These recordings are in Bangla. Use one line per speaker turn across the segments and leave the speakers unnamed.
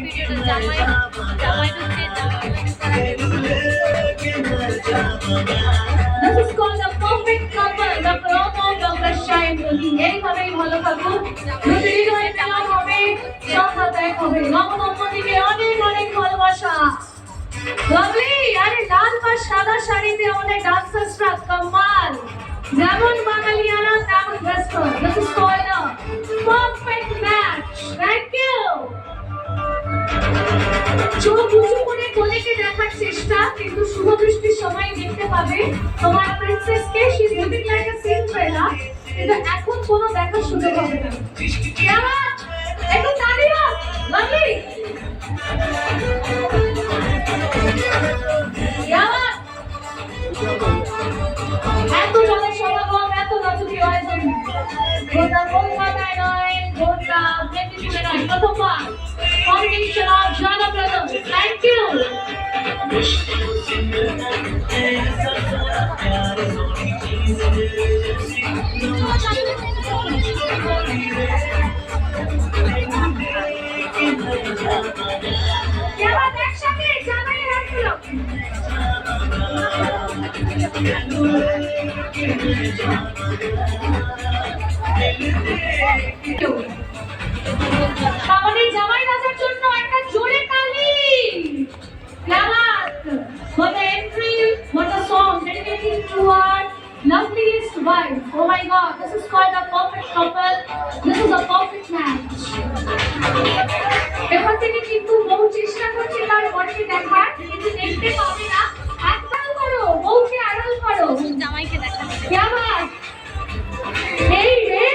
This is called the perfect couple, the promo the shine ভালোবাসা লাভলি আরে লাল বা সাদা শাড়িতে আমাদের ডান্সার্সরা কামাল যেমন বাঙালিয়ানা চোখ উঁচু করে কোলেকে দেখার চেষ্টা, কিন্তু শুভ দৃষ্টির সময় দেখতে পাবে তোমার প্রিন্সেসকে is looking like a Cinderella কিন্তু এখন কোনো দেখার সুযোগ হবে না। কেমন একটু তালিয়া লাভলি কেমন এত জনের সমাগম, এত নাচুকি আয়োজন। গোটা প্রথমবার। Combination of Jana brothers thank you আমাদের জামাই রাজার জন্য survived. Oh my god, this is called a perfect couple. This is a perfect match. এখান থেকে কিন্তু বউ চেষ্টা করছে তার বরকে দেখার কিন্তু দেখতে পাবে না। আড়াল করো বউকে আড়াল করো।
জামাইকে
দেখা। এই রে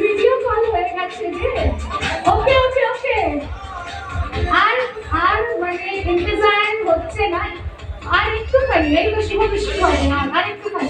ভিডিও কল হয়ে গেছে রে। ওকে ওকে ওকে। আর আর মানে ইন্তজার হচ্ছে না। আর একটু খাই এই বেশি বেশি হবে না আর একটু খাই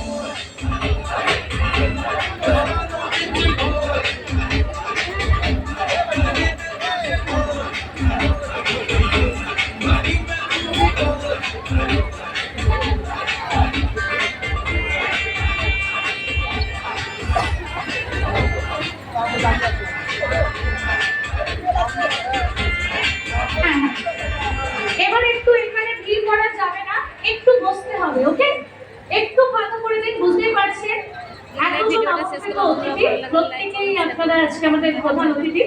একটু বসতে হবে ওকে? একটু ভালো করে দিন বুঝতেই পারছেন? এতজন আমন্ত্রিত
করব,
অতিথি প্রত্যেকেই আপনারা আজকে আমাদের প্রধান অতিথি।